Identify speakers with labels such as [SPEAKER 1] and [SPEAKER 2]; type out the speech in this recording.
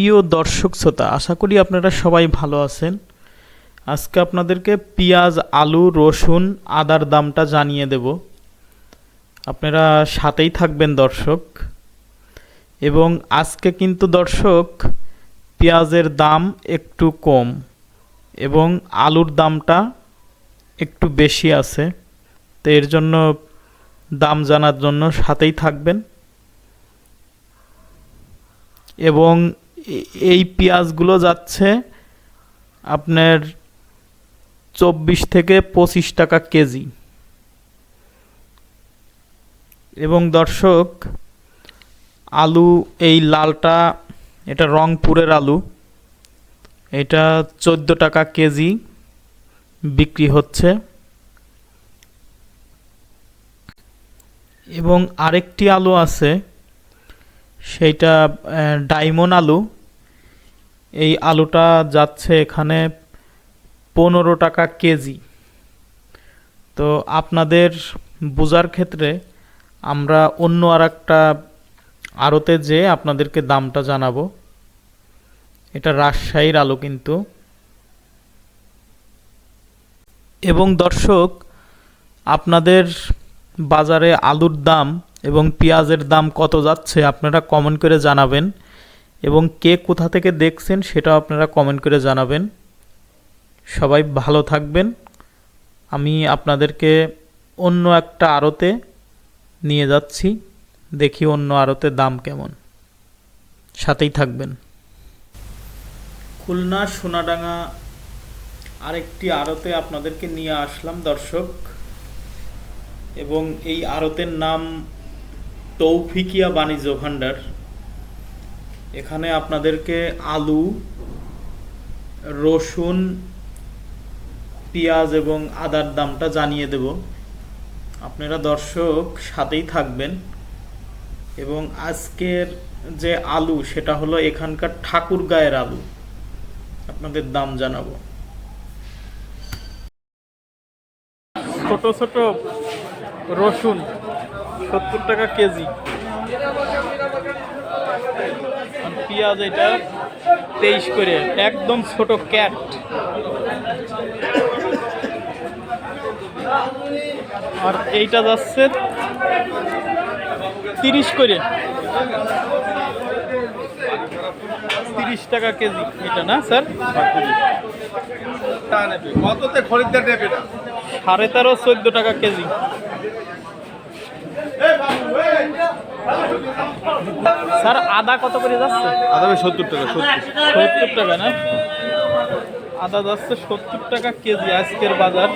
[SPEAKER 1] প্রিয় দর্শক শ্রোতা, আশা করি আপনারা সবাই ভালো আছেন। আজকে আপনাদেরকে পেঁয়াজ, আলু, রসুন, আদার দামটা জানিয়ে দেব। আপনারা সাথেই থাকবেন দর্শক। এবং আজকে কিন্তু দর্শক, পেঁয়াজের দাম একটু কম এবং আলুর দামটা একটু বেশি আছে। তো এর জন্য দাম জানার জন্য সাথেই থাকবেন। এবং এই পেঁয়াজগুলো যাচ্ছে আপনার চব্বিশ থেকে পঁচিশ টাকা কেজি। এবং দর্শক, আলু এই লালটা, এটা রংপুরের আলু। এটা চোদ্দ টাকা কেজি বিক্রি হচ্ছে। এবং আরেকটি আলু আছে সেইটা ডায়মন্ড আলু। এই আলুটা যাচ্ছে এখানে পনেরো টাকা কেজি। তো আপনাদের বোঝার ক্ষেত্রে আমরা অন্য আর একটা আড়তে যেয়ে আপনাদেরকে দামটা জানাব। এটা রাজশাহীর আলু কিন্তু। এবং দর্শক, আপনাদের বাজারে আলুর দাম এবং পেঁয়াজের দাম কত যাচ্ছে আপনারা কমেন্ট করে জানাবেন। এবং কে কোথা থেকে দেখছেন সেটাও আপনারা কমেন্ট করে জানাবেন। সবাই ভালো থাকবেন। আমি আপনাদেরকে অন্য একটা আড়তে নিয়ে যাচ্ছি। দেখি অন্য আড়তে দাম কেমন। সাথেই থাকবেন। খুলনা সোনাডাঙ্গা আরেকটি আড়তে আপনাদেরকে নিয়ে আসলাম দর্শক। এবং এই আড়তের নাম তৌফিকিয়া বাণিজ্য ভাণ্ডার। এখানে আপনাদেরকে আলু, রসুন, পেঁয়াজ এবং আদার দামটা জানিয়ে দেব। আপনারা দর্শক সাথেই থাকবেন। এবং আজকের যে আলু, সেটা হলো এখানকার ঠাকুর গায়ের আলু। আপনাদের দাম জানাব। ছোট ছোট রসুন। সত্তর টাকা কেজি। আর পেঁয়াজ এটা তেইশ করে একদম ছোট ক্যাট। আর এইটা যাচ্ছে তিরিশ করে। তিরিশ টাকা কেজি এটা না স্যার? সাড়ে তেরো চোদ্দ টাকা কেজি। স্যার আদা কত করে যাচ্ছে?
[SPEAKER 2] আদা সত্তর টাকা সত্তর।
[SPEAKER 1] সত্তর টাকা না? আদা যাচ্ছে সত্তর টাকা কেজি আজকের বাজার।